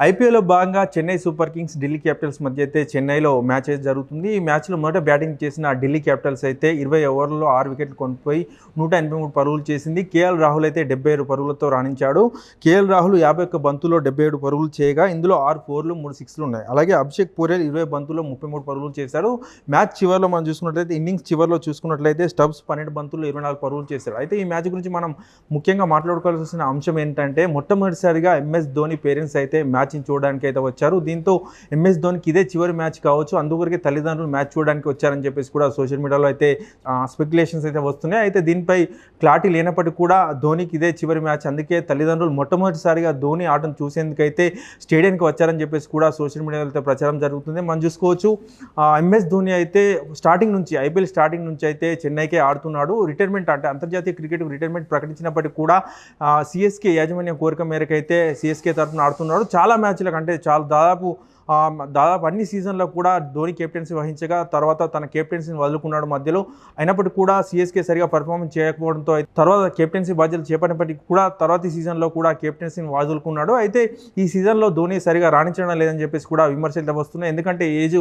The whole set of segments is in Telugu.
ఐపీఎల్లో భాగంగా Chennai super kings Delhi capitals మధ్య అయితే చెన్నైలో మ్యాచ్ అయితే జరుగుతుంది. ఈ మ్యాచ్లో మొదట బ్యాటింగ్ చేసిన ఢిల్లీ క్యాపిటల్స్ అయితే ఇరవై ఓవర్లలో ఆరు వికెట్లు కొనిపోయి నూట ఎనభై మూడు పరుగులు చేసింది. కేఎల్ రాహుల్ అయితే డెబ్బై ఏడు పరుగులతో రాణించాడు. కేఎల్ రాహుల్ యాభై ఒక్క బంతుల్లో డెబ్బై ఏడు పరుగులు చేయగా ఇందులో ఆరు ఫోర్లు మూడు సిక్స్లు ఉన్నాయి. అలాగే అభిషేక్ పూరేల్ ఇరవై బంతుల్లో ముప్పై మూడు పరుగులు చేశారు మ్యాచ్ చివరిలో మనం చూసుకున్నట్లయితే ఇన్నింగ్స్ చివరిలో చూసుకున్నట్లయితే స్టబ్స్ పన్నెండు బంతుల్లో ఇరవై నాలుగు పరుగులు చేశారు అయితే ఈ మ్యాచ్ గురించి మనం ముఖ్యంగా మాట్లాడుకోవాల్సిన అంశం ఏంటంటే మొట్టమొదటిసారిగా ఎంఎస్ ధోని పేరెంట్స్ అయితే మ్యాచ్ మ్యాచ్ని చూడడానికి అయితే వచ్చారు. దీంతో ఎంఎస్ ధోనికి ఇదే చివరి మ్యాచ్ కావచ్చు. అందుకొరకే తల్లిదండ్రులు మ్యాచ్ చూడడానికి వచ్చారని చెప్పేసి కూడా సోషల్ మీడియాలో అయితే స్పెక్యులేషన్స్ అయితే వస్తున్నాయి. అయితే దీనిపై క్లారిటీ లేనప్పటికీ కూడా ధోనికి ఇదే చివరి మ్యాచ్. అందుకే తల్లిదండ్రులు మొట్టమొదటిసారిగా ధోని ఆటను చూసేందుకైతే స్టేడియంకి వచ్చారని చెప్పేసి కూడా సోషల్ మీడియాలో అయితే ప్రచారం జరుగుతుంది. మనం చూసుకోవచ్చు ఎంఎస్ ధోని అయితే స్టార్టింగ్ నుంచి ఐపీఎల్ స్టార్టింగ్ నుంచి అయితే చెన్నైకే ఆడుతున్నాడు. రిటైర్మెంట్ అంటే అంతర్జాతీయ క్రికెట్ రిటైర్మెంట్ ప్రకటించినప్పటికీ కూడా సిఎస్కే యాజమాన్య కోరిక మేరకు అయితే సిఎస్కే తరఫున ఆడుతున్నాడు. చాలా మ్యాచ్ల కంటే చాలా దాదాపు దాదాపు అన్ని సీజన్లో కూడా ధోని కెప్టెన్సీ వహించగా తర్వాత తన కెప్టెన్సీని వదులుకున్నాడు మధ్యలో. అయినప్పటికీ కూడా సిఎస్కే సరిగా పర్ఫార్మెన్స్ చేయకపోవడంతో తర్వాత కెప్టెన్సీ బాధ్యతలు చేపట్టినప్పటికీ కూడా తర్వాతి సీజన్లో కూడా కెప్టెన్సీని వదులుకున్నాడు. అయితే ఈ సీజన్లో ధోని సరిగా రాణించడం లేదని చెప్పేసి కూడా విమర్శలు వస్తున్నాయి. ఎందుకంటే ఏజ్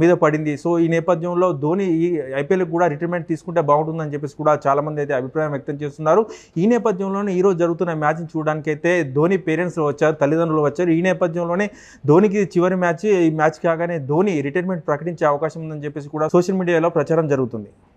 మీద పడింది. సో ఈ నేపథ్యంలో ధోని ఈ ఐపీఎల్ కూడా రిటైర్మెంట్ తీసుకుంటే బాగుంటుందని చెప్పేసి కూడా చాలామంది అయితే అభిప్రాయం వ్యక్తం చేస్తున్నారు. ఈ నేపథ్యంలోనే ఈరోజు జరుగుతున్న మ్యాచ్ని చూడడానికి అయితే ధోని పేరెంట్స్ వచ్చారు తల్లిదండ్రులు వచ్చారు. ఈ నేపథ్యంలోనే ధోనికి చివరి మ్యాచ్ ఈ మ్యాచ్ కాగానే ధోని రిటైర్మెంట్ ప్రకటించే అవకాశం ఉందని చెప్పేసి కూడా సోషల్ మీడియాలో ప్రచారం జరుగుతుంది.